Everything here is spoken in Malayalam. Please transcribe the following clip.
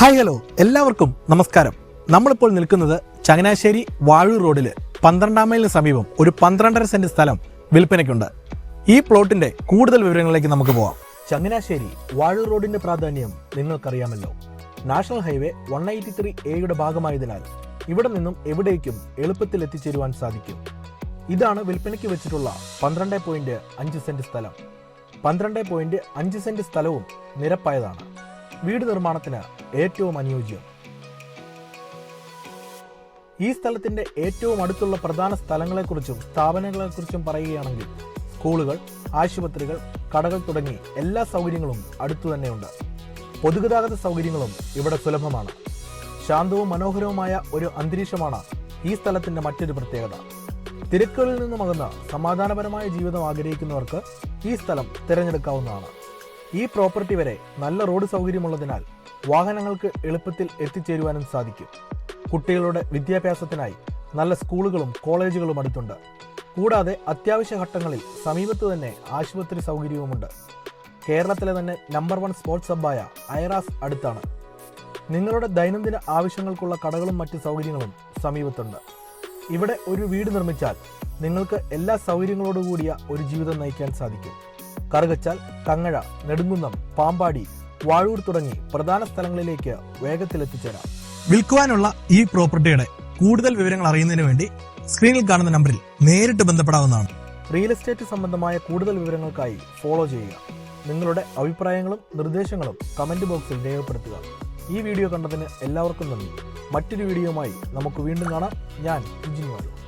Hi hello. എല്ലാവർക്കും നമസ്കാരം. നമ്മളിപ്പോൾ നിൽക്കുന്നത് ചങ്ങനാശ്ശേരി വാഴൂർ റോഡിൽ. പന്ത്രണ്ടാം മൈലിന് സമീപം ഒരു പന്ത്രണ്ടര സെന്റ് സ്ഥലം വിൽപ്പനയ്ക്കുണ്ട്. ഈ പ്ലോട്ടിന്റെ കൂടുതൽ വിവരങ്ങളിലേക്ക് നമുക്ക് പോവാം. ചങ്ങനാശ്ശേരി വാഴൂർ റോഡിന്റെ പ്രാധാന്യം നിങ്ങൾക്കറിയാമല്ലോ. National highway one eighty three എയുടെ ഭാഗമായതിനാൽ ഇവിടെ നിന്നും എവിടേക്കും എളുപ്പത്തിൽ എത്തിച്ചേരുവാൻ സാധിക്കും. ഇതാണ് വിൽപ്പനയ്ക്ക് വെച്ചിട്ടുള്ള പന്ത്രണ്ട് പോയിന്റ് അഞ്ച് സെന്റ് സ്ഥലം. പന്ത്രണ്ട് പോയിന്റ് അഞ്ച് സെന്റ് സ്ഥലവും നിരപ്പായതാണ്. വീട് നിർമ്മാണത്തിന് ഏറ്റവും അനുയോജ്യം ഈ സ്ഥലത്തിന്റെ ഏറ്റവും അടുത്തുള്ള പ്രധാന സ്ഥലങ്ങളെക്കുറിച്ചും സ്ഥാപനങ്ങളെക്കുറിച്ചും പറയുകയാണെങ്കിൽ സ്കൂളുകൾ ആശുപത്രികൾ കടകൾ തുടങ്ങി എല്ലാ സൗകര്യങ്ങളും അടുത്തു തന്നെയുണ്ട്. പൊതുഗതാഗത സൗകര്യങ്ങളും ഇവിടെ സുലഭമാണ്. ശാന്തവും മനോഹരവുമായ ഒരു അന്തരീക്ഷമാണ് ഈ സ്ഥലത്തിന്റെ മറ്റൊരു പ്രത്യേകത. തിരക്കുകളിൽ നിന്നും അകന്ന് സമാധാനപരമായ ജീവിതം ആഗ്രഹിക്കുന്നവർക്ക് ഈ സ്ഥലം തിരഞ്ഞെടുക്കാവുന്നതാണ്. ഈ പ്രോപ്പർട്ടി വരെ നല്ല റോഡ് സൗകര്യമുള്ളതിനാൽ വാഹനങ്ങൾക്ക് എളുപ്പത്തിൽ എത്തിച്ചേരുവാനും സാധിക്കും. കുട്ടികളുടെ വിദ്യാഭ്യാസത്തിനായി നല്ല സ്കൂളുകളും കോളേജുകളും അടുത്തുണ്ട്. കൂടാതെ അത്യാവശ്യ ഘട്ടങ്ങളിൽ സമീപത്ത് തന്നെ ആശുപത്രി സൗകര്യവുമുണ്ട്. കേരളത്തിലെ തന്നെ നമ്പർ വൺ സ്പോർട്സ് ഹബ്ബായ ഐറാസ് അടുത്താണ്. നിങ്ങളുടെ ദൈനംദിന ആവശ്യങ്ങൾക്കുള്ള കടകളും മറ്റ് സൗകര്യങ്ങളും സമീപത്തുണ്ട്. ഇവിടെ ഒരു വീട് നിർമ്മിച്ചാൽ നിങ്ങൾക്ക് എല്ലാ സൗകര്യങ്ങളോടുകൂടിയ ഒരു ജീവിതം നയിക്കാൻ സാധിക്കും. കറുകച്ചാൽ കങ്ങഴ നെടുങ്കുന്നം പാമ്പാടി വാഴൂർ തുടങ്ങി പ്രധാന സ്ഥലങ്ങളിലേക്ക് വേഗത്തിൽ എത്തിച്ചേരാം വിൽക്കുവാനുള്ള ഈ പ്രോപ്പർട്ടിയുടെ കൂടുതൽ വിവരങ്ങൾ അറിയുന്നതിന് വേണ്ടി സ്ക്രീനിൽ കാണുന്ന നമ്പറിൽ നേരിട്ട് ബന്ധപ്പെടാവുന്നതാണ്. റിയൽ എസ്റ്റേറ്റ് സംബന്ധമായ കൂടുതൽ വിവരങ്ങൾക്കായി ഫോളോ ചെയ്യുക. നിങ്ങളുടെ അഭിപ്രായങ്ങളും നിർദ്ദേശങ്ങളും കമന്റ് ബോക്സിൽ രേഖപ്പെടുത്തുക. ഈ വീഡിയോ കണ്ടതിന് എല്ലാവർക്കും നന്ദി. മറ്റൊരു വീഡിയോയുമായി നമുക്ക് വീണ്ടും കാണാം. ഞാൻ ജിൻവാലു